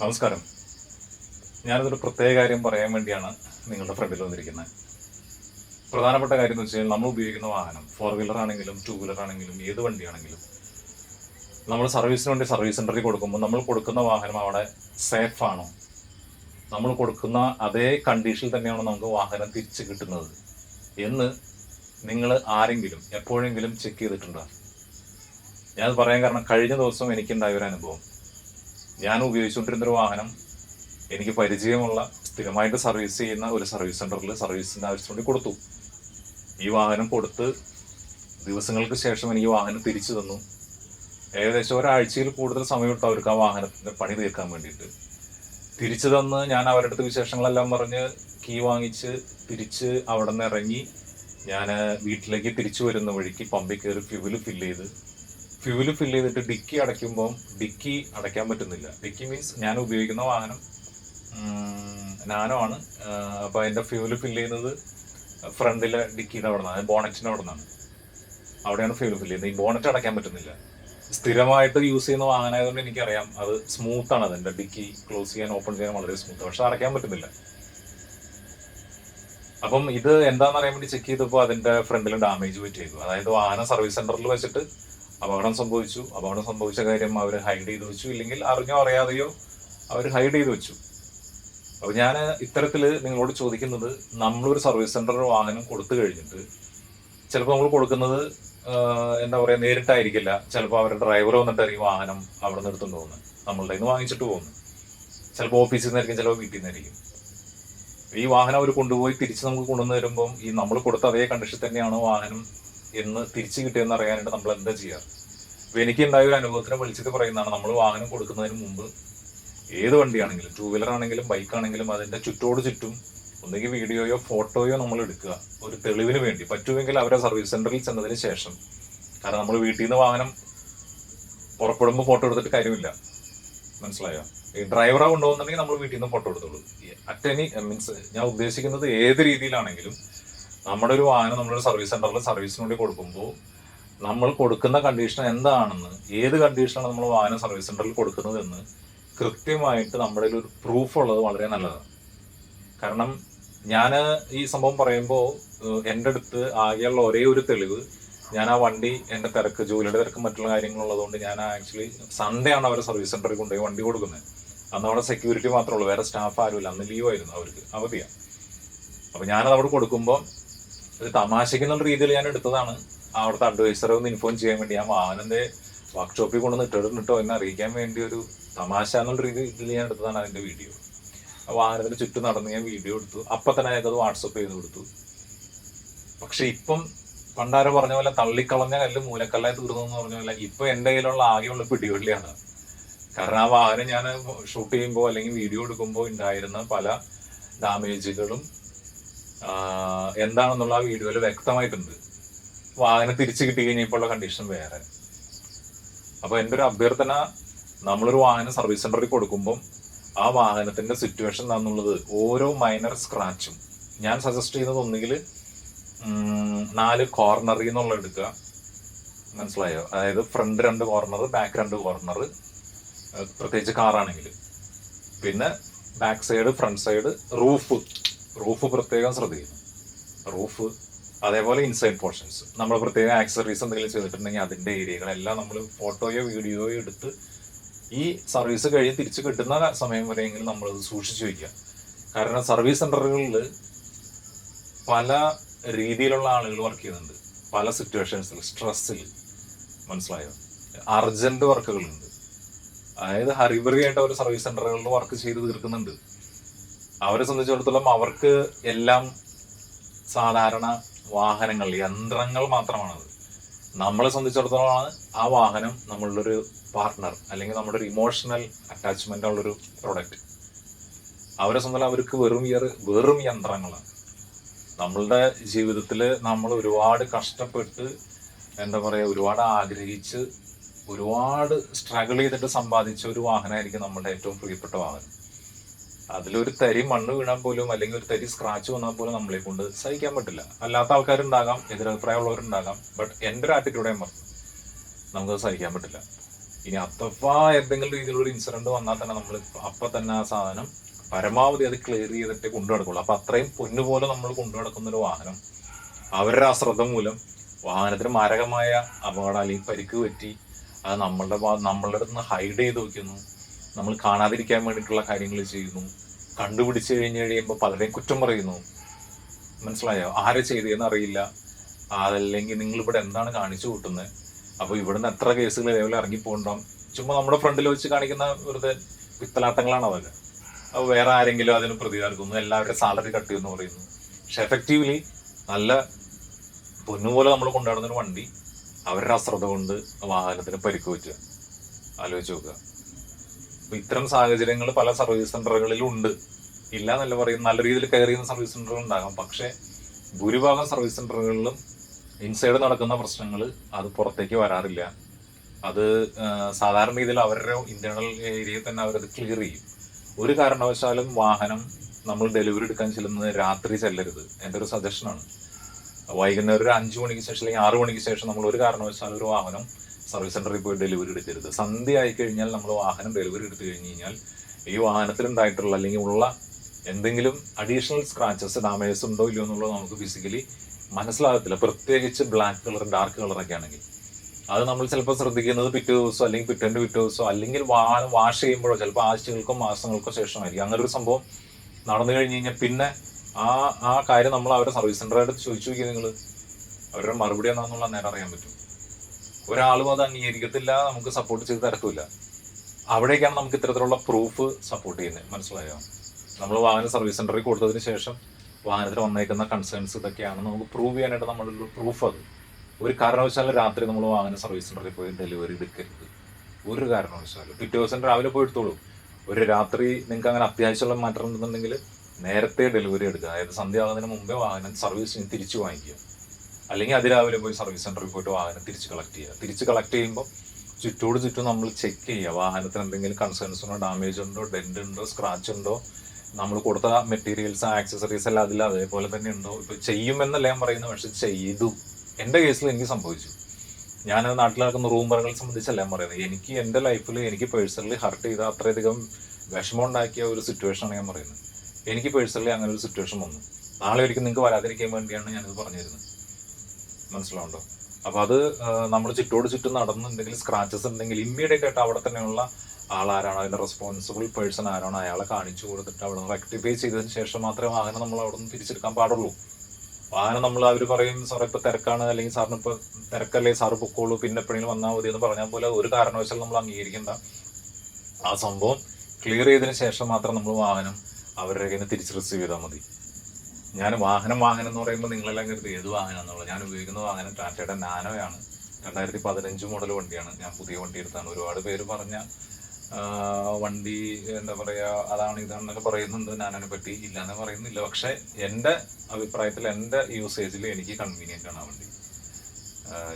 നമസ്കാരം. ഞാനിതൊരു പ്രത്യേക കാര്യം പറയാൻ വേണ്ടിയാണ് നിങ്ങളുടെ ഫ്രണ്ടിൽ വന്നിരിക്കുന്നത്. പ്രധാനപ്പെട്ട കാര്യം എന്ന് വെച്ച് കഴിഞ്ഞാൽ നമ്മൾ ഉപയോഗിക്കുന്ന വാഹനം ഫോർ വീലർ ആണെങ്കിലും ടൂ വീലർ ആണെങ്കിലും ഏത് വണ്ടിയാണെങ്കിലും നമ്മൾ സർവീസിന് വേണ്ടി സർവീസ് സെന്ററിൽ കൊടുക്കുമ്പോൾ നമ്മൾ കൊടുക്കുന്ന വാഹനം അവിടെ സേഫ് ആണോ? നമ്മൾ കൊടുക്കുന്ന അതേ കണ്ടീഷനിൽ തന്നെയാണോ നമുക്ക് വാഹനം തിരിച്ച് കിട്ടുന്നത് എന്ന് നിങ്ങൾ ആരെങ്കിലും എപ്പോഴെങ്കിലും ചെക്ക് ചെയ്തിട്ടുണ്ടോ? ഞാനത് പറയാൻ കാരണം കഴിഞ്ഞ ദിവസം എനിക്കുണ്ടായ ഒരു അനുഭവം. ഞാൻ ഉപയോഗിച്ചുകൊണ്ടിരുന്ന ഒരു വാഹനം. എനിക്ക് പരിചയമുള്ള സ്ഥിരമായിട്ട് സർവീസ് ചെയ്യുന്ന ഒരു സർവീസ് സെന്ററിൽ സർവീസിന്റെ ആവശ്യത്തിന് കൊടുത്തു. ഈ വാഹനം കൊടുത്ത് ദിവസങ്ങൾക്ക് ശേഷം എനിക്ക് വാഹനം തിരിച്ചു തന്നു. ഏകദേശം ഒരാഴ്ചയിൽ കൂടുതൽ സമയം ഇട്ടു അവർക്ക് ആ വാഹനത്തിന്റെ പണി തീർക്കാൻ വേണ്ടിയിട്ട്. തിരിച്ചു തന്ന് ഞാൻ അവരുടെ അടുത്ത് വിശേഷങ്ങളെല്ലാം പറഞ്ഞ് കീ വാങ്ങിച്ച് തിരിച്ച് അവിടെ നിന്ന് ഇറങ്ങി ഞാൻ വീട്ടിലേക്ക് തിരിച്ചു വരുന്ന വഴിക്ക് പമ്പിൽ കയറി ഫ്യൂവൽ ഫില്ല് ചെയ്ത് ഫ്യൂവൽ ഫിൽ ചെയ്തിട്ട് ഡിക്കി അടയ്ക്കുമ്പോൾ ഡിക്കി അടയ്ക്കാൻ പറ്റുന്നില്ല. ഡിക്കി മീൻസ് ഞാൻ ഉപയോഗിക്കുന്ന വാഹനം നാനോ ആണ്. അപ്പോൾ അതിന്റെ ഫ്യൂൽ ഫില്ല് ചെയ്യുന്നത് ഫ്രണ്ടിലെ ഡിക്കിയുടെ അവിടെ നിന്നാണ് ബോണറ്റിന്റെ അവിടെ നിന്നാണ് അവിടെയാണ് ഫ്യൂൽ ഫില്ല് ചെയ്യുന്നത്. ഈ ബോണറ്റ് അടയ്ക്കാൻ പറ്റുന്നില്ല. സ്ഥിരമായിട്ട് യൂസ് ചെയ്യുന്ന വാഹനമായതുകൊണ്ട് എനിക്കറിയാം അത് സ്മൂത്ത് ആണ് അതിന്റെ ഡിക്കി ക്ലോസ് ചെയ്യാൻ ഓപ്പൺ ചെയ്യാൻ വളരെ സ്മൂത്ത് പക്ഷെ അടയ്ക്കാൻ പറ്റുന്നില്ല. അപ്പം ഇത് എന്താണെന്ന് അറിയാൻ വേണ്ടി ചെക്ക് ചെയ്തപ്പോൾ അതിന്റെ ഫ്രണ്ടിൽ ഡാമേജ് പറ്റിയിരുന്നു അതായത് വാഹനം സർവീസ് സെന്ററിൽ വെച്ചിട്ട് അപകടം സംഭവിച്ചു. അപകടം സംഭവിച്ച കാര്യം അവർ ഹൈഡ് ചെയ്ത് വെച്ചു. ഇല്ലെങ്കിൽ അറിഞ്ഞോ അറിയാതെയോ അവർ ഹൈഡ് ചെയ്ത് വെച്ചു. അപ്പോൾ ഞാൻ ഇത്തരത്തിൽ നിങ്ങളോട് ചോദിക്കുന്നത് നമ്മളൊരു സർവീസ് സെന്ററിൽ വാഹനം കൊടുത്തു കഴിഞ്ഞിട്ട് ചിലപ്പോൾ നമ്മൾ കൊടുക്കുന്നത് എന്താ പറയുക നേരിട്ടായിരിക്കില്ല. ചിലപ്പോൾ അവരുടെ ഡ്രൈവർ വന്നിട്ടായിരിക്കും വാഹനം അവിടെ നിന്ന് എടുത്തുകൊണ്ട് പോകുന്നത്. നമ്മളുടെ നിന്ന് വാങ്ങിച്ചിട്ട് പോകുന്നു ചിലപ്പോൾ ഓഫീസിൽ നിന്നായിരിക്കും ചിലപ്പോൾ വീട്ടിൽ നിന്നായിരിക്കും ഈ വാഹനം അവർ കൊണ്ടുപോയി തിരിച്ച് നമുക്ക് കൊണ്ടുവന്ന് തരുമ്പം ഈ നമ്മൾ കൊടുത്ത അതേ കണ്ടീഷൻ തന്നെയാണ് വാഹനം എന്ന് തിരിച്ചു കിട്ടിയെന്ന് അറിയാനായിട്ട് നമ്മൾ എന്താ ചെയ്യുക എനിക്ക് ഉണ്ടായ ഒരു അനുഭവത്തിനെ വിളിച്ചിട്ട് പറയുന്നതാണ് നമ്മൾ വാഹനം കൊടുക്കുന്നതിന് മുമ്പ് ഏത് വണ്ടിയാണെങ്കിലും ടൂ വീലർ ആണെങ്കിലും ബൈക്ക് ആണെങ്കിലും അതിന്റെ ചുറ്റോട് ചുറ്റും ഒന്നുകിൽ വീഡിയോയോ ഫോട്ടോയോ നമ്മൾ എടുക്കുക. ഒരു തെളിവിന് വേണ്ടി. പറ്റുമെങ്കിൽ അവരെ സർവീസ് സെന്ററിൽ ചെന്നതിന് ശേഷം. കാരണം നമ്മൾ വീട്ടിൽ നിന്ന് വാഹനം പുറപ്പെടുമ്പോൾ ഫോട്ടോ എടുത്തിട്ട് കാര്യമില്ല. മനസ്സിലായോ? ഈ ഡ്രൈവറെ കൊണ്ടുപോകുന്നുണ്ടെങ്കിൽ നമ്മൾ വീട്ടിൽ നിന്ന് ഫോട്ടോ എടുത്തോളൂ അറ്റ് എനി മീൻസ് ഞാൻ ഉദ്ദേശിക്കുന്നത് ഏത് രീതിയിലാണെങ്കിലും നമ്മുടെ ഒരു വാഹനം നമ്മളൊരു സർവീസ് സെന്ററിൽ സർവീസിന് വേണ്ടി കൊടുക്കുമ്പോൾ നമ്മൾ കൊടുക്കുന്ന കണ്ടീഷൻ എന്താണെന്ന് ഏത് കണ്ടീഷനാണ് നമ്മൾ വാഹനം സർവീസ് സെന്ററിൽ കൊടുക്കുന്നതെന്ന് കൃത്യമായിട്ട് നമ്മുടെ ഒരു പ്രൂഫ് ഉള്ളത് വളരെ നല്ലതാണ്. കാരണം ഞാൻ ഈ സംഭവം പറയുമ്പോൾ എന്റെ അടുത്ത് ആകെയുള്ള ഒരേ ഒരു തെളിവ് ഞാൻ ആ വണ്ടി എന്റെ തിരക്ക് ജോലിയുടെ തിരക്കും മറ്റുള്ള കാര്യങ്ങളുള്ളതുകൊണ്ട് ഞാൻ ആക്ച്വലി സൺഡേ ആണ് അവരെ സർവീസ് സെന്ററിൽ കൊണ്ടുപോയി വണ്ടി കൊടുക്കുന്നത്. അന്ന് അവിടെ സെക്യൂരിറ്റി മാത്രമേ ഉള്ളൂ. വേറെ സ്റ്റാഫ് ആരുമില്ല. അന്ന് ലീവ് ആയിരുന്നു അവർക്ക്. അവധിയാണ്. അപ്പോൾ ഞാനത് അവിടെ കൊടുക്കുമ്പോൾ ഒരു തമാശയ്ക്ക് എന്നുള്ള രീതിയിൽ ഞാൻ എടുത്തതാണ്. അവിടുത്തെ അഡ്വൈസറെ ഒന്ന് ഇൻഫോം ചെയ്യാൻ വേണ്ടി. ആ വാഹനന്റെ വർക്ക്ഷോപ്പിൽ കൊണ്ടുവന്ന് ഇട്ടിട്ടോ എന്ന് അറിയിക്കാൻ വേണ്ടി ഒരു തമാശ എന്നുള്ള രീതിയിൽ ഞാൻ എടുത്തതാണ് അതിന്റെ വീഡിയോ ആ വാഹനത്തിന് ചുറ്റും നടന്ന് ഞാൻ വീഡിയോ എടുത്തു. അപ്പൊ തന്നെ അയാൾക്കത് വാട്സപ്പ് ചെയ്ത് കൊടുത്തു. പക്ഷെ ഇപ്പം പണ്ടാര പറഞ്ഞ പോലെ തള്ളിക്കളഞ്ഞ കല്ല് മൂലക്കല്ലായി തീർന്നു എന്ന് പറഞ്ഞ പോലെ ഇപ്പൊ എന്റെ കയ്യിലുള്ള ആകെയുള്ള പിടിവള്ളിയാണ് കാരണം ആ വാഹനം ഞാൻ ഷൂട്ട് ചെയ്യുമ്പോൾ അല്ലെങ്കിൽ വീഡിയോ എടുക്കുമ്പോൾ ഉണ്ടായിരുന്ന പല ഡാമേജുകളും എന്താണെന്നുള്ള ആ വീഡിയോയിൽ വ്യക്തമായിട്ടുണ്ട്. വാഹനം തിരിച്ചു കിട്ടി കഴിഞ്ഞപ്പോൾ കണ്ടീഷൻ വേറെ. അപ്പോൾ എന്റെ ഒരു അഭ്യർത്ഥന നമ്മളൊരു വാഹനം സർവീസ് സെന്ററിൽ കൊടുക്കുമ്പം ആ വാഹനത്തിന്റെ സിറ്റുവേഷൻ എന്താണെന്നുള്ളത് ഓരോ മൈനർ സ്ക്രാച്ചും ഞാൻ സജസ്റ്റ് ചെയ്യുന്നത് ഒന്നുകിൽ നാല് കോർണറിൽ നിന്നുള്ള എടുക്കുക. മനസ്സിലായോ? അതായത് ഫ്രണ്ട് രണ്ട് കോർണർ ബാക്ക് രണ്ട് കോർണർ പ്രത്യേകിച്ച് കാറാണെങ്കിൽ പിന്നെ back side front side roof roof പ്രത്യേകം ശ്രദ്ധിക്കണം. റൂഫ് അതേപോലെ ഇൻസൈഡ് പോർഷൻസ് നമ്മൾ പ്രത്യേക ആക്സറീസ് എന്തെങ്കിലും ചെയ്തിട്ടുണ്ടെങ്കിൽ അതിന്റെ ഏരിയകളെല്ലാം നമ്മൾ ഫോട്ടോയോ വീഡിയോയോ എടുത്ത് ഈ സർവീസ് കഴിഞ്ഞ് തിരിച്ചു കിട്ടുന്ന സമയം വരെയെങ്കിലും നമ്മളത് സൂക്ഷിച്ചു വയ്ക്കുക കാരണം സർവീസ് സെന്ററുകളിൽ പല രീതിയിലുള്ള ആളുകൾ വർക്ക് ചെയ്യുന്നുണ്ട്. പല സിറ്റുവേഷൻസിൽ സ്ട്രെസ്സിൽ മനസ്സിലായോ? അർജന്റ് വർക്കുകളുണ്ട് അതായത് ഹറിബറി ആയിട്ട് അവർ സർവീസ് സെന്ററുകളിൽ വർക്ക് ചെയ്ത് തീർക്കുന്നുണ്ട്. അവരെ സംബന്ധിച്ചിടത്തോളം അവർക്ക് എല്ലാം സാധാരണ വാഹനങ്ങൾ യന്ത്രങ്ങൾ മാത്രമാണത്. നമ്മളെ സംബന്ധിച്ചിടത്തോളമാണ് ആ വാഹനം നമ്മളുടെ ഒരു പാർട്ട്ണർ അല്ലെങ്കിൽ നമ്മുടെ ഒരു ഇമോഷണൽ അറ്റാച്ച്മെന്റ് ഉള്ളൊരു പ്രൊഡക്റ്റ് അവരെ സംബന്ധിച്ച് അവർക്ക് വെറും ഇയർ വെറും യന്ത്രങ്ങളാണ്. നമ്മളുടെ ജീവിതത്തിൽ നമ്മൾ ഒരുപാട് കഷ്ടപ്പെട്ട് എന്താ പറയുക ഒരുപാട് ആഗ്രഹിച്ച് ഒരുപാട് സ്ട്രഗിൾ ചെയ്തിട്ട് സമ്പാദിച്ച ഒരു വാഹനമായിരിക്കും നമ്മുടെ ഏറ്റവും പ്രിയപ്പെട്ട വാഹനം. അതിലൊരു തരി മണ്ണ് വീണാൽ പോലും അല്ലെങ്കിൽ ഒരു തരി സ്ക്രാച്ച് വന്നാൽ പോലും നമ്മളെ കൊണ്ട് സഹിക്കാൻ പറ്റില്ല. അല്ലാത്ത ആൾക്കാരുണ്ടാകാം എതിരഭിപ്രായമുള്ളവരുണ്ടാകാം ബട്ട് എന്റെ ഒരു ആറ്റിറ്റ്യൂഡ് ഞാൻ പറഞ്ഞു നമുക്കത് സഹിക്കാൻ പറ്റില്ല. ഇനി അഥവാ എന്തെങ്കിലും രീതിയിലുള്ള ഇൻസിഡന്റ് വന്നാൽ തന്നെ നമ്മൾ അപ്പം തന്നെ ആ സാധനം പരമാവധി അത് ക്ലിയർ ചെയ്തിട്ട് കൊണ്ടു നടക്കുള്ളൂ. അപ്പം അത്രയും പൊന്നുപോലെ നമ്മൾ കൊണ്ടു നടക്കുന്ന ഒരു വാഹനം അവരുടെ അശ്രദ്ധ മൂലം വാഹനത്തിന് മാരകമായ അപകടം അല്ലെങ്കിൽ പരിക്ക് പറ്റി അത് നമ്മളുടെ നമ്മളുടെ അടുത്ത് നിന്ന് ഹൈഡ് ചെയ്ത് വെക്കുന്നു. നമ്മൾ കാണാതിരിക്കാൻ വേണ്ടിയിട്ടുള്ള കാര്യങ്ങൾ ചെയ്യുന്നു. കണ്ടുപിടിച്ച് കഴിഞ്ഞ് കഴിയുമ്പോൾ പലരെയും കുറ്റം പറയുന്നു. മനസ്സിലായോ? ആരെ ചെയ്തതെന്ന് അറിയില്ല. അതല്ലെങ്കിൽ നിങ്ങൾ ഇവിടെ എന്താണ് കാണിച്ചു കൂട്ടുന്നത് അപ്പോൾ ഇവിടുന്ന് എത്ര കേസുകൾ ഇതേപോലെ ഇറങ്ങിപ്പോണ്ടാം ചുമ്മാ നമ്മുടെ ഫ്രണ്ടിൽ വെച്ച് കാണിക്കുന്ന വെറുതെ പിത്തലാട്ടങ്ങളാണ് അതൊക്കെ. അപ്പോൾ വേറെ ആരെങ്കിലും അതിന് പ്രതികാരിക്കുന്നു എല്ലാവരുടെ സാലറി കട്ട് ചെയ്യുന്നു പറയുന്നു. പക്ഷെ എഫക്റ്റീവ്ലി നല്ല പൊന്നുപോലെ നമ്മൾ കൊണ്ടാടുന്നൊരു വണ്ടി അവരുടെ അശ്രദ്ധ കൊണ്ട് വാഹനത്തിന് പരിക്ക് പറ്റുക. ആലോചിച്ച് നോക്കുക. അപ്പൊ ഇത്തരം സാഹചര്യങ്ങൾ പല സർവീസ് സെന്ററുകളിലും ഉണ്ട് ഇല്ല എന്നല്ല പറയും നല്ല രീതിയിൽ കയറി ചെയ്യുന്ന സർവീസ് സെന്ററുകൾ ഉണ്ടാകാം. പക്ഷെ ഭൂരിഭാഗം സർവീസ് സെന്ററുകളിലും ഇൻസൈഡ് നടക്കുന്ന പ്രശ്നങ്ങൾ അത് പുറത്തേക്ക് വരാറില്ല. അത് സാധാരണ രീതിയിൽ അവരുടെ ഇന്റേണൽ ഏരിയയിൽ തന്നെ അവരത് ക്ലിയർ ചെയ്യും. ഒരു കാരണവശാലും വാഹനം നമ്മൾ ഡെലിവറി എടുക്കാൻ ചെല്ലുന്നത് രാത്രി ചെല്ലരുത്. എന്റെ ഒരു സജഷനാണ്. വൈകുന്നേരം ഒരു അഞ്ചു മണിക്ക് ശേഷം അല്ലെങ്കിൽ ആറു മണിക്ക് ശേഷം നമ്മൾ ഒരു കാരണവശാലും ഒരു വാഹനം സർവീസ് സെന്ററിൽ പോയി ഡെലിവറി എടുക്കരുത്. സന്ധ്യ ആയി കഴിഞ്ഞാൽ നമ്മൾ വാഹനം ഡെലിവറി എടുത്തു കഴിഞ്ഞ് കഴിഞ്ഞാൽ ഈ വാഹനത്തിൽ ഉണ്ടായിട്ടുള്ള അല്ലെങ്കിൽ ഉള്ള എന്തെങ്കിലും അഡീഷണൽ സ്ക്രാച്ചസ് ഡാമേജസ് ഉണ്ടോ ഇല്ലയോ എന്നുള്ളത് നമുക്ക് ഫിസിക്കലി മനസ്സിലാകത്തില്ല. പ്രത്യേകിച്ച് ബ്ലാക്ക് കളർ ഡാർക്ക് കളറൊക്കെ ആണെങ്കിൽ. അത് നമ്മൾ ചിലപ്പോൾ ശ്രദ്ധിക്കുന്നത് പിറ്റേ ദിവസം അല്ലെങ്കിൽ പിറ്റേന്റെ പിറ്റേ ദിവസം അല്ലെങ്കിൽ വാഹനം വാഷ് ചെയ്യുമ്പോഴോ ചിലപ്പോൾ ആഴ്ചകൾക്കോ മാസങ്ങൾക്കോ ശേഷമായിരിക്കും. അങ്ങനെ ഒരു സംഭവം നടന്നു കഴിഞ്ഞ് കഴിഞ്ഞാൽ പിന്നെ ആ ആ കാര്യം നമ്മൾ അവരുടെ സർവീസ് സെന്ററായിട്ട് ചോദിച്ചു നോക്കിയാൽ നിങ്ങൾ അവരുടെ മറുപടി എന്താണെന്നുള്ള നേരം അറിയാൻ പറ്റും. ഒരാളും അത് അംഗീകരിക്കത്തില്ല നമുക്ക് സപ്പോർട്ട് ചെയ്ത് തരത്തില്ല അവിടേക്കാണ് നമുക്ക് ഇത്തരത്തിലുള്ള പ്രൂഫ് സപ്പോർട്ട് ചെയ്യുന്നത്. മനസ്സിലായോ? നമ്മൾ വാഹന സർവീസ് സെന്ററിൽ കൊടുത്തതിന് ശേഷം വാഹനത്തിൽ വന്നേക്കുന്ന കൺസേൺസ് ഇതൊക്കെയാണ് നമുക്ക് പ്രൂവ് ചെയ്യാനായിട്ട് നമ്മളൊരു പ്രൂഫ് അത്. ഒരു കാരണവശാലും രാത്രി നമ്മൾ വാഹന സർവീസ് സെന്ററിൽ പോയി ഡെലിവറി എടുക്കരുത്. ഒരു കാരണവശാലും. പിറ്റേ ദിവസം രാവിലെ പോയി എടുത്തോളൂ. ഒരു രാത്രി നിങ്ങൾക്ക് അങ്ങനെ അത്യാവശ്യമുള്ള മാറ്റം ഉണ്ടെന്നുണ്ടെങ്കിൽ നേരത്തെ ഡെലിവറി എടുക്കുക. അതായത് സന്ധ്യ ആകുന്നതിന് മുമ്പേ വാഹനം സർവീസിന് തിരിച്ചു വാങ്ങിക്കുക. അല്ലെങ്കിൽ അതിരാവിലെ പോയി സർവീസ് സെന്ററിൽ പോയിട്ട് വാഹനം തിരിച്ച് കളക്ട് ചെയ്യുക. തിരിച്ച് കളക്ട് ചെയ്യുമ്പോൾ ചുറ്റോട് ചുറ്റും നമ്മൾ ചെക്ക് ചെയ്യുക. വാഹനത്തിന് എന്തെങ്കിലും കൺസേൺസ് ഉണ്ടോ ഡാമേജ് ഉണ്ടോ ഡെൻഡ് ഉണ്ടോ സ്ക്രാച്ച് ഉണ്ടോ? നമ്മൾ കൊടുത്ത മെറ്റീരിയൽസ് ആക്സസറീസ് എല്ലാം അതിൽ അതേപോലെ തന്നെ ഉണ്ടോ? ഇപ്പോൾ ചെയ്യുമെന്നല്ല ഞാൻ പറയുന്നത് പക്ഷെ ചെയ്തു. എന്റെ കേസിൽ എനിക്ക് സംഭവിച്ചു. ഞാൻ നാട്ടിൽ നടക്കുന്ന റൂമറുകളെ സംബന്ധിച്ചല്ല ഞാൻ പറയുന്നത്. എനിക്ക് എന്റെ ലൈഫിൽ എനിക്ക് പേഴ്സണലി ഹർട്ട് ചെയ്ത അത്രയധികം വിഷമം ഉണ്ടാക്കിയ ഒരു സിറ്റുവേഷനാണ് ഞാൻ പറയുന്നത്. എനിക്ക് പേഴ്സണലി അങ്ങനെ ഒരു സിറ്റുവേഷൻ വന്നു. നാളെ ഒരിക്കലും നിങ്ങൾക്ക് വരാതിരിക്കാൻ വേണ്ടിയാണ് ഞാനിത് പറഞ്ഞു തരുന്നത് മനസ്സിലാവുണ്ടോ? അപ്പൊ അത് നമ്മൾ ചുറ്റോട് ചുറ്റും നടന്നുണ്ടെങ്കിൽ സ്ക്രാച്ചസ് ഉണ്ടെങ്കിൽ ഇമ്മീഡിയറ്റ് ആയിട്ട് അവിടെ തന്നെയുള്ള ആളാരാണോ? അതിന്റെ റെസ്പോൺസിബിൾ പേഴ്സൺ ആരാണോ? അയാളെ കാണിച്ചു കൊടുത്തിട്ട് അവിടെ നിന്ന് റെക്ടിഫൈ ചെയ്തതിന് ശേഷം മാത്രമേ വാഹനം നമ്മൾ അവിടെ നിന്ന് തിരിച്ചെടുക്കാൻ പാടുള്ളൂ. വാഹനം നമ്മൾ അവർ പറയും സാറേ ഇപ്പൊ തിരക്കാണ്. അല്ലെങ്കിൽ സാറിന് ഇപ്പൊ തിരക്കല്ലേ? സാറ് പൊക്കോളൂ. പിന്നെ എപ്പോഴെങ്കിലും വന്നാൽ മതി എന്ന് പറഞ്ഞാൽ പോലെ ഒരു കാരണവശാലും നമ്മൾ അംഗീകരിക്കേണ്ട. ആ സംഭവം ക്ലിയർ ചെയ്തതിന് ശേഷം മാത്രം നമ്മൾ വാഹനം അവരുടെ കയ്യിൽ നിന്ന് തിരിച്ച് റിസീവ് ചെയ്താൽ മതി. ഞാൻ വാഹനം വാഹനം എന്ന് പറയുമ്പോൾ നിങ്ങളെല്ലാം കരുതി ഏത് വാഹനം ഞാൻ ഉപയോഗിക്കുന്ന വാഹനം ടാറ്റയുടെ നാനോയാണ്. രണ്ടായിരത്തി പതിനഞ്ച് മോഡൽ വണ്ടിയാണ്. ഞാൻ പുതിയ വണ്ടി എടുത്താണ്. ഒരുപാട് പേര് പറഞ്ഞ വണ്ടി എന്താ പറയുക അതാണ് ഇതാണെന്നൊക്കെ പറയുന്നുണ്ട്. നാനോനെ പറ്റി ഇല്ലാന്ന് പറയുന്നില്ല. പക്ഷെ എന്റെ അഭിപ്രായത്തിൽ എന്റെ യൂസേജിൽ എനിക്ക് കൺവീനിയന്റ് ആണ് ആ വണ്ടി.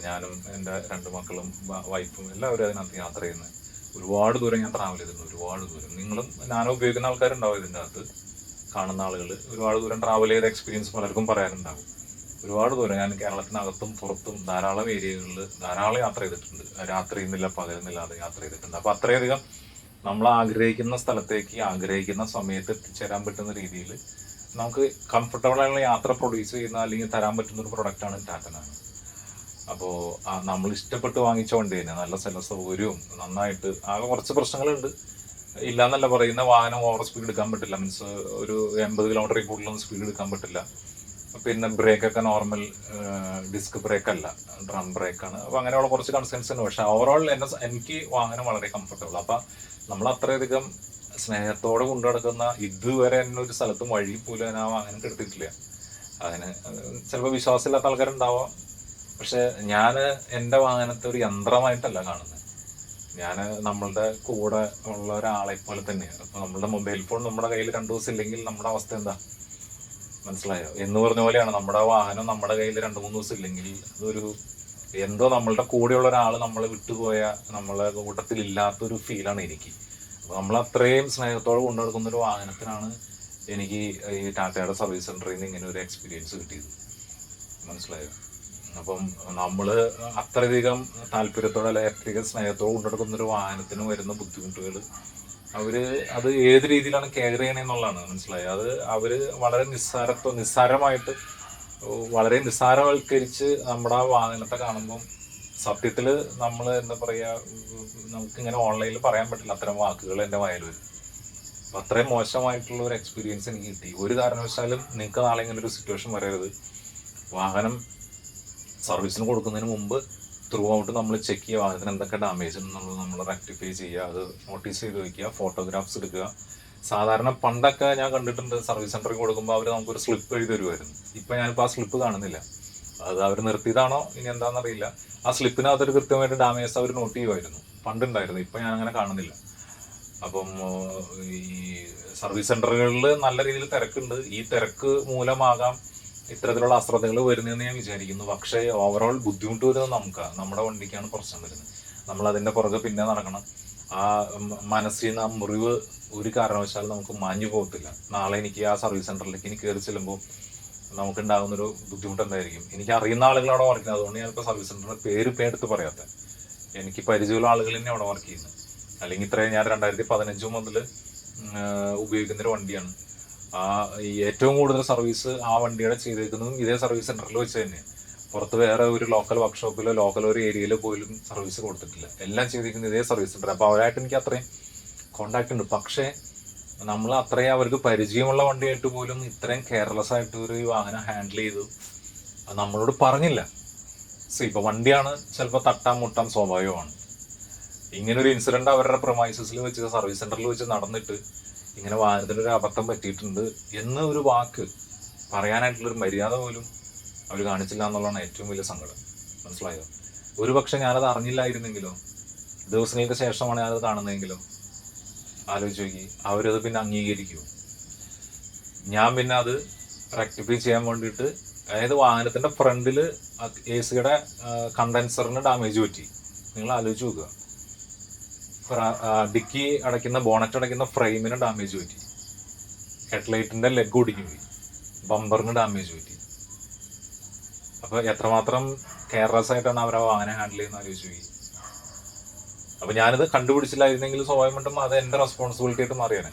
ഞാനും എന്റെ രണ്ട് മക്കളും വൈഫും എല്ലാവരും അതിനകത്ത് യാത്ര ചെയ്യുന്നത് ഒരുപാട് ദൂരം ഞാൻ ട്രാവൽ ചെയ്തിട്ടുണ്ട്. ഒരുപാട് ദൂരം. നിങ്ങളും നാനോ ഉപയോഗിക്കുന്ന ആൾക്കാരുണ്ടാവും ഇതിന്റെ അകത്ത്. കാണുന്ന ആളുകൾ ഒരുപാട് ദൂരം ട്രാവൽ ചെയ്ത എക്സ്പീരിയൻസ് പലർക്കും പറയാനുണ്ടാവും. ഒരുപാട് ദൂരം ഞാൻ കേരളത്തിനകത്തും പുറത്തും ധാരാളം ഏരിയകളിൽ ധാരാളം യാത്ര ചെയ്തിട്ടുണ്ട്. രാത്രി എന്നില്ല പകരുന്നില്ലാതെ യാത്ര ചെയ്തിട്ടുണ്ട്. അപ്പോൾ അത്രയധികം നമ്മൾ ആഗ്രഹിക്കുന്ന സ്ഥലത്തേക്ക് ആഗ്രഹിക്കുന്ന സമയത്ത് എത്തിച്ചേരാൻ പറ്റുന്ന രീതിയിൽ നമുക്ക് കംഫർട്ടബിൾ ആയുള്ള യാത്ര പ്രൊഡ്യൂസ് ചെയ്യുന്ന അല്ലെങ്കിൽ തരാൻ പറ്റുന്ന ഒരു പ്രൊഡക്റ്റാണ് ടാറ്റനാണ് അപ്പോൾ നമ്മൾ ഇഷ്ടപ്പെട്ട് വാങ്ങിച്ച വണ്ടി തന്നെ. നല്ല സ്ഥല സൗകര്യവും നന്നായിട്ട് ആകെ കുറച്ച് പ്രശ്നങ്ങളുണ്ട്. ഇല്ലാന്നല്ല പറയുന്ന വാഹനം ഓവർ സ്പീഡ് എടുക്കാൻ പറ്റില്ല. മീൻസ് ഒരു എൺപത് കിലോമീറ്റർ കൂടുതലൊന്നും സ്പീഡ് എടുക്കാൻ പറ്റില്ല. പിന്നെ ബ്രേക്ക് ഒക്കെ നോർമൽ ഡിസ്ക് ബ്രേക്ക് അല്ല. ഡ്രം ബ്രേക്ക് ആണ്. അപ്പോൾ അങ്ങനെയുള്ള കുറച്ച് കൺസേൺസ് ഉണ്ട്. പക്ഷെ ഓവറോൾ എന്നെ എനിക്ക് വാഹനം വളരെ കംഫർട്ടബിൾ അപ്പം നമ്മൾ അത്രയധികം സ്നേഹത്തോടെ കൊണ്ടുനടക്കുന്ന ഇതുവരെ എന്നെ ഒരു സ്ഥലത്തും വഴി പോലും ഞാൻ ആ വാഹനം കെടുത്തിട്ടില്ല. അതിന് ചിലപ്പോൾ വിശ്വാസമില്ലാത്ത ആൾക്കാരുണ്ടാവാം. പക്ഷെ ഞാൻ എന്റെ വാഹനത്തെ ഒരു യന്ത്രമായിട്ടല്ല കാണുന്നത്. ഞാൻ നമ്മളുടെ കൂടെ ഉള്ള ഒരാളെ പോലെ തന്നെയാണ്. അപ്പൊ നമ്മളുടെ മൊബൈൽ ഫോൺ നമ്മുടെ കയ്യിൽ രണ്ടു ദിവസം ഇല്ലെങ്കിൽ നമ്മുടെ അവസ്ഥ എന്താ? മനസ്സിലായോ? എന്ന് പറഞ്ഞ പോലെയാണ്. നമ്മുടെ വാഹനം നമ്മുടെ കയ്യിൽ രണ്ടു മൂന്ന് ദിവസം ഇല്ലെങ്കിൽ അതൊരു എന്തോ നമ്മളുടെ കൂടെയുള്ള ഒരാൾ നമ്മളെ വിട്ടുപോയ നമ്മളെ കൂട്ടത്തിൽ ഇല്ലാത്തൊരു ഫീലാണ് എനിക്ക്. അപ്പൊ നമ്മൾ അത്രയും സ്നേഹത്തോടെ കൊണ്ടുനടക്കുന്ന ഒരു വാഹനത്തിനാണ് എനിക്ക് ഈ ടാറ്റയുടെ സർവീസ് സെന്ററിൽ നിന്ന് ഇങ്ങനെ ഒരു എക്സ്പീരിയൻസ് കിട്ടിയത്. മനസ്സിലായോ? അപ്പം നമ്മൾ അത്രയധികം താല്പര്യത്തോടെ അല്ലെ അത്രയധികം സ്നേഹത്തോടെ കൊണ്ടെടുക്കുന്ന ഒരു വാഹനത്തിന് വരുന്ന ബുദ്ധിമുട്ടുകൾ അവർ അത് ഏത് രീതിയിലാണ് കെയർ ചെയ്യണമെന്നുള്ളതാണ് മനസ്സിലായത് അത് അവർ വളരെ നിസ്സാരത്വ നിസ്സാരമായിട്ട് വളരെ നിസ്സാരവൽക്കരിച്ച് നമ്മുടെ ആ വാഹനത്തെ കാണുമ്പം സത്യത്തിൽ നമ്മൾ എന്താ പറയുക നമുക്കിങ്ങനെ ഓൺലൈനിൽ പറയാൻ പറ്റില്ല അത്തരം വാക്കുകൾ എന്റെ വായിൽ വരും. അപ്പം അത്രയും മോശമായിട്ടുള്ള ഒരു എക്സ്പീരിയൻസ് എനിക്ക് കിട്ടി. ഒരു കാരണവശാലും നിങ്ങൾക്ക് നാളെ ഇങ്ങനെ ഒരു സിറ്റുവേഷൻ വരരുത്. വാഹനം സർവീസിന് കൊടുക്കുന്നതിന് മുമ്പ് ത്രൂ ഔട്ട് നമ്മൾ ചെക്ക് ചെയ്യുക വാഹനത്തിന് എന്തൊക്കെ ഡാമേജ് ഉണ്ടെന്നുള്ളത് നമ്മൾ റെക്ടിഫൈ ചെയ്യുക അത് നോട്ടീസ് ചെയ്ത് വയ്ക്കുക ഫോട്ടോഗ്രാഫ്സ് എടുക്കുക. സാധാരണ പണ്ടൊക്കെ ഞാൻ കണ്ടിട്ടുണ്ട് സർവീസ് സെന്ററിൽ കൊടുക്കുമ്പോൾ അവർ നമുക്കൊരു സ്ലിപ്പ് എഴുതി തരുമായിരുന്നു ഇപ്പം ഞാനിപ്പോൾ ആ സ്ലിപ്പ് കാണുന്നില്ല. അത് അവർ നിർത്തിയതാണോ ഇനി എന്താണെന്നറിയില്ല ആ സ്ലിപ്പിനകത്തൊരു കൃത്യമായിട്ട് ഡാമേജ് അവർ നോട്ട് ചെയ്യുമായിരുന്നു പണ്ടുണ്ടായിരുന്നു ഇപ്പം ഞാൻ അങ്ങനെ കാണുന്നില്ല. അപ്പം ഈ സർവീസ് സെന്ററുകളിൽ നല്ല രീതിയിൽ തിരക്കുണ്ട്. ഈ തിരക്ക് മൂലമാകാം ഇത്തരത്തിലുള്ള അശ്രദ്ധകൾ വരുന്നതെന്ന് ഞാൻ വിചാരിക്കുന്നു. പക്ഷേ ഓവറോൾ ബുദ്ധിമുട്ട് വരുന്നത് നമുക്കാണ് നമ്മുടെ വണ്ടിക്കാണ് പ്രശ്നം വരുന്നത്. നമ്മൾ അതിന്റെ പുറകെ പിന്നെ നടക്കണം. ആ മനസ്സിൽ നിന്ന് ആ മുറിവ് ഒരു കാരണവശാലും നമുക്ക് മാഞ്ഞു പോകത്തില്ല. നാളെ എനിക്ക് ആ സർവീസ് സെന്ററിലേക്ക് ഇനി കയറി ചെല്ലുമ്പോൾ നമുക്കുണ്ടാകുന്നൊരു ബുദ്ധിമുട്ട് എന്തായിരിക്കും? എനിക്ക് അറിയുന്ന ആളുകളാണ് വർക്ക് ചെയ്യുന്നത്. അതുകൊണ്ട് ഞാനിപ്പോൾ സർവീസ് സെന്ററിന്റെ പേര് ഇപ്പം എടുത്ത് പറയാത്ത. എനിക്ക് പരിചയമുള്ള ആളുകൾ തന്നെ അവിടെ വർക്ക് ചെയ്യുന്നത്. അല്ലെങ്കിൽ ഇത്രയും ഞാൻ രണ്ടായിരത്തി പതിനഞ്ച് മുതൽ ഉപയോഗിക്കുന്നൊരു വണ്ടിയാണ്. ആ ഏറ്റവും കൂടുതൽ സർവീസ് ആ വണ്ടിയുടെ ചെയ്തേക്കുന്നതും ഇതേ സർവീസ് സെന്ററിൽ വെച്ച് തന്നെ പുറത്ത് വേറെ ഒരു ലോക്കൽ വർക്ക്ഷോപ്പിലോ ലോക്കൽ ഒരു ഏരിയയിലോ പോലും സർവീസ് കൊടുത്തിട്ടില്ല. എല്ലാം ചെയ്തിരിക്കുന്നത് ഇതേ സർവീസ് സെന്റർ അപ്പോൾ അവരായിട്ട് എനിക്ക് അത്രയും കോണ്ടാക്ട് ഉണ്ട്. പക്ഷേ നമ്മൾ അത്രയും അവർക്ക് പരിചയമുള്ള വണ്ടിയായിട്ട് പോലും ഇത്രയും കെയർലെസ് ആയിട്ട് ഒരു വാഹനം ഹാൻഡിൽ ചെയ്തു. നമ്മളോട് പറഞ്ഞില്ല. സോ ഇപ്പോൾ വണ്ടിയാണ് ചിലപ്പോൾ തട്ടാൻ മുട്ടാൻ സ്വാഭാവികമാണ്. ഇങ്ങനൊരു ഇൻസിഡന്റ് അവരുടെ പ്രൊമൈസസിൽ വെച്ച് സർവീസ് സെന്ററിൽ വെച്ച് നടന്നിട്ട് ഇങ്ങനെ വാഹനത്തിനൊരു അബദ്ധം പറ്റിയിട്ടുണ്ട് എന്ന ഒരു വാക്ക് പറയാനായിട്ടുള്ളൊരു മര്യാദ പോലും അവർ കാണിച്ചില്ല എന്നുള്ളതാണ് ഏറ്റവും വലിയ സങ്കടം. മനസ്സിലായോ? ഒരു പക്ഷെ ഞാനത് അറിഞ്ഞില്ലായിരുന്നെങ്കിലോ ദിവസങ്ങൾക്ക് ശേഷമാണ് ഞാനത് കാണുന്നതെങ്കിലോ ആലോചിച്ച് നോക്കി അവരത് പിന്നെ അംഗീകരിക്കുമോ ഞാൻ പിന്നെ അത് റെക്ടിഫൈ ചെയ്യാൻ വേണ്ടിയിട്ട് അതായത് വാഹനത്തിന്റെ ഫ്രണ്ടിൽ എ സിയുടെ കണ്ടൻസറിന് ഡാമേജ് പറ്റി. നിങ്ങൾ ആലോചിച്ച് നോക്കുക. ഡിക്കി അടയ്ക്കുന്ന ബോണറ്റ് അടയ്ക്കുന്ന ഫ്രെയിമിന് ഡാമേജ് പറ്റി. ഹെഡ്ലൈറ്റിന്റെ ലെഗ് ഒടിഞ്ഞു ബമ്പറിന് ഡാമേജ് പറ്റി. അപ്പോൾ എത്രമാത്രം കെയർലെസ് ആയിട്ടാണ് അവർ ആ വാഹനം ഹാൻഡിൽ ചെയ്യുന്ന ആലോചിച്ച് പോയി അപ്പൊ ഞാനിത് കണ്ടുപിടിച്ചില്ലായിരുന്നെങ്കിൽ സ്വാഭാവികമായിട്ടും അത് എന്റെ റെസ്പോൺസിബിലിറ്റി ആയിട്ട് മാറിയാണ്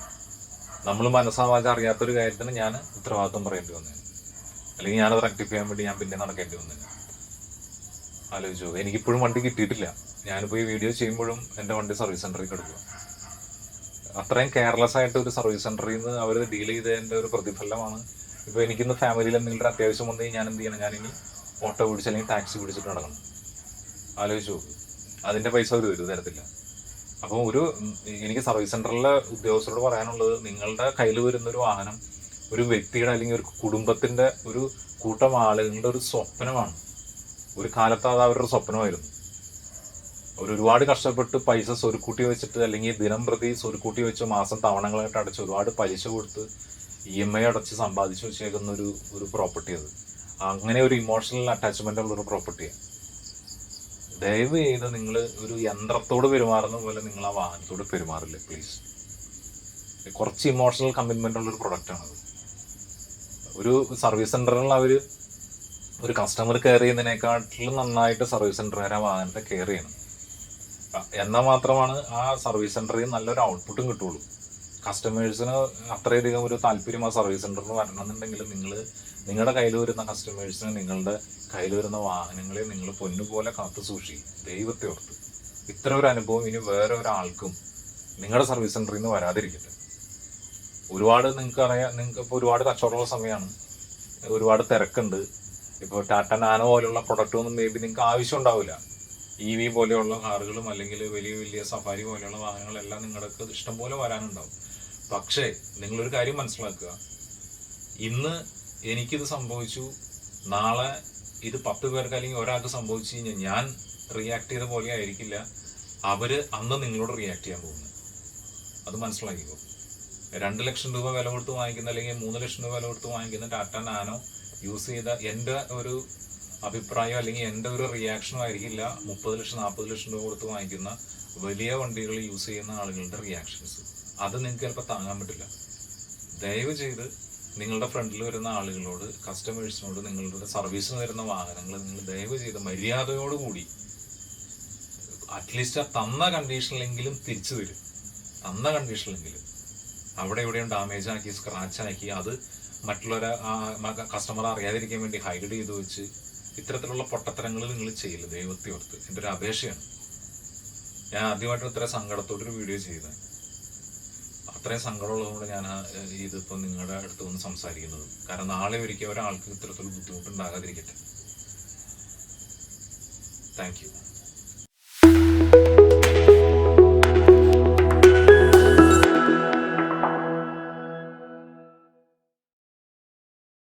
നമ്മൾ മനസ്സാവാതെ അറിയാത്തൊരു കാര്യത്തിന് ഞാൻ ഉത്തരവാദിത്വം പറയേണ്ടി വന്നേ അല്ലെങ്കിൽ ഞാനത് റെക്ടിഫൈ ചെയ്യാൻ വേണ്ടി ഞാൻ പിന്നെ നടക്കേണ്ടി വന്നേനെ. ആലോചിച്ചു. എനിക്കിപ്പോഴും വണ്ടി കിട്ടിയിട്ടില്ല. ഞാനിപ്പോൾ ഈ വീഡിയോ ചെയ്യുമ്പോഴും എന്റെ വണ്ടി സർവീസ് സെന്ററിൽ കിടക്കുക അത്രയും കെയർലെസ് ആയിട്ട് ഒരു സർവീസ് സെന്ററിൽ നിന്ന് അവർ ഡീൽ ചെയ്തതിന്റെ ഒരു പ്രതിഫലമാണ്. ഇപ്പോൾ എനിക്കിന്ന് ഫാമിലിയിൽ എന്തെങ്കിലും അത്യാവശ്യം വന്നു ഞാൻ എന്ത് ചെയ്യണം? ഞാനിനി ഓട്ടോ പിടിച്ച് അല്ലെങ്കിൽ ടാക്സി പിടിച്ചിട്ട് നടക്കണം. ആലോചിച്ചു. അതിന്റെ പൈസ അവർ വരും തരത്തില്ല. അപ്പോൾ ഒരു എനിക്ക് സർവീസ് സെന്ററിലെ ഉദ്യോഗസ്ഥരോട് പറയാനുള്ളത് നിങ്ങളുടെ കയ്യിൽ വരുന്ന ഒരു വാഹനം ഒരു വ്യക്തിയുടെ അല്ലെങ്കിൽ ഒരു കുടുംബത്തിന്റെ ഒരു കൂട്ടം ആളുകളുടെ ഒരു സ്വപ്നമാണ്. ഒരു കാലത്ത് അത് അവരുടെ സ്വപ്നമായിരുന്നു. അവർ ഒരുപാട് കഷ്ടപ്പെട്ട് പൈസ സ്വരുക്കൂട്ടി വെച്ചിട്ട് അല്ലെങ്കിൽ ദിനം പ്രതി സ്വരുക്കൂട്ടി വെച്ച് മാസം തവണകളായിട്ട് അടച്ച് ഒരുപാട് പലിശ കൊടുത്ത് ഇ എം ഐ അടച്ച് സമ്പാദിച്ചു വെച്ചേക്കുന്ന ഒരു ഒരു പ്രോപ്പർട്ടി അത് അങ്ങനെ ഒരു ഇമോഷണൽ അറ്റാച്ച്മെന്റ് ഉള്ള ഒരു പ്രോപ്പർട്ടിയാണ് ദയവ് ചെയ്ത് നിങ്ങൾ ഒരു യന്ത്രത്തോട് പെരുമാറുന്ന പോലെ നിങ്ങൾ ആ വാഹനത്തോട് പെരുമാറില്ല പ്ലീസ് കുറച്ച് ഇമോഷണൽ കമ്മിറ്റ്മെന്റ് ഉള്ളൊരു പ്രൊഡക്റ്റാണത് ഒരു സർവീസ് സെന്ററിൽ അവർ ഒരു കസ്റ്റമർ കെയർ ചെയ്യുന്നതിനെക്കാട്ടിലും നന്നായിട്ട് സർവീസ് സെന്റർ വരെ വാഹനത്തെ കെയർ ചെയ്യണം. എന്നാൽ മാത്രമാണ് ആ സർവീസ് സെന്ററിൽ നല്ലൊരു ഔട്ട്പുട്ടും കിട്ടുള്ളൂ കസ്റ്റമേഴ്സിന് അത്രയധികം ഒരു താല്പര്യം ആ സർവീസ് സെന്ററിന് വരണമെന്നുണ്ടെങ്കിൽ നിങ്ങൾ നിങ്ങളുടെ കയ്യിൽ വരുന്ന കസ്റ്റമേഴ്സിന് നിങ്ങളുടെ കയ്യിൽ വരുന്ന വാഹനങ്ങളെ നിങ്ങൾ പൊന്നുപോലെ കാത്തു സൂക്ഷിക്കും. ദൈവത്തെ ഓർത്ത്. ഇത്ര ഒരു അനുഭവം ഇനി വേറെ ഒരാൾക്കും നിങ്ങളുടെ സർവീസ് സെന്ററിൽ നിന്ന് വരാതിരിക്കട്ടെ. ഒരുപാട് നിങ്ങൾക്ക് അറിയാം നിങ്ങൾക്ക് ഇപ്പോൾ ഒരുപാട് കച്ചവടമുള്ള സമയമാണ്. ഒരുപാട് തിരക്കുണ്ട്. ഇപ്പോൾ ടാറ്റ നാനോ പോലെയുള്ള പ്രൊഡക്റ്റ് ഒന്നും മേ ബി നിങ്ങൾക്ക് ആവശ്യം ഉണ്ടാവില്ല ഇ വി പോലെയുള്ള കാറുകളും അല്ലെങ്കിൽ വലിയ വലിയ സഫാരി പോലെയുള്ള വാഹനങ്ങളെല്ലാം നിങ്ങൾക്ക് ഇഷ്ടംപോലെ വരാനുണ്ടാവും. പക്ഷേ നിങ്ങളൊരു കാര്യം മനസ്സിലാക്കുക. ഇന്ന് എനിക്കിത് സംഭവിച്ചു. നാളെ ഇത് പത്ത് പേർക്ക് അല്ലെങ്കിൽ ഒരാൾക്ക് സംഭവിച്ചു കഴിഞ്ഞാൽ ഞാൻ റിയാക്ട് ചെയ്ത പോലെ ആയിരിക്കില്ല. അവർ അന്ന് നിങ്ങളോട് റിയാക്ട് ചെയ്യാൻ പോകുന്നത് അത് മനസ്സിലാക്കിക്കോ. രണ്ട് ലക്ഷം രൂപ വില കൊടുത്ത് വാങ്ങിക്കുന്ന അല്ലെങ്കിൽ മൂന്ന് ലക്ഷം രൂപ വില കൊടുത്ത് വാങ്ങിക്കുന്ന ടാറ്റ നാനോ യൂസ് ചെയ്ത എന്റെ ഒരു അഭിപ്രായം അല്ലെങ്കിൽ എന്റെ ഒരു റിയാക്ഷനും ആയിരിക്കില്ല. മുപ്പത് ലക്ഷം നാൽപ്പത് ലക്ഷം രൂപ കൊടുത്ത് വാങ്ങിക്കുന്ന വലിയ വണ്ടികൾ യൂസ് ചെയ്യുന്ന ആളുകളുടെ റിയാക്ഷൻസ് അത് നിങ്ങൾക്ക് ചിലപ്പോൾ താങ്ങാൻ പറ്റില്ല. ദയവ് ചെയ്ത് നിങ്ങളുടെ ഫ്രണ്ടിൽ വരുന്ന ആളുകളോട് കസ്റ്റമേഴ്സിനോട് നിങ്ങളുടെ സർവീസിന് വരുന്ന വാഹനങ്ങൾ നിങ്ങൾ ദയവ് ചെയ്ത് മര്യാദയോടുകൂടി അറ്റ്ലീസ്റ്റ് ആ തന്ന കണ്ടീഷനിലെങ്കിലും തിരിച്ചു തരും. തന്ന കണ്ടീഷനിലെങ്കിലും അവിടെ എവിടെയും ഡാമേജ് ആക്കി സ്ക്രാച്ച് ആക്കി അത് മറ്റുള്ളവരെ കസ്റ്റമർ അറിയാതിരിക്കാൻ വേണ്ടി ഹൈഡ് ചെയ്ത് വെച്ച് ഇത്തരത്തിലുള്ള പൊട്ടത്തരങ്ങൾ നിങ്ങൾ ചെയ്യില്ല ദൈവത്തെ ഓർത്ത്. എന്റെ ഒരു അപേക്ഷയാണ്. ഞാൻ ആദ്യമായിട്ട് ഇത്ര സങ്കടത്തോടെ ഒരു വീഡിയോ ചെയ്തത്. അത്രയും സങ്കടമുള്ളതുകൊണ്ട് ഞാൻ ഇതിപ്പോൾ നിങ്ങളുടെ അടുത്ത് വന്ന് സംസാരിക്കുന്നത്. കാരണം നാളെ ഒരിക്കൽ ഒരാൾക്ക് ഇത്തരത്തിലുള്ള ബുദ്ധിമുട്ടുണ്ടാകാതിരിക്കട്ടെ. Thank you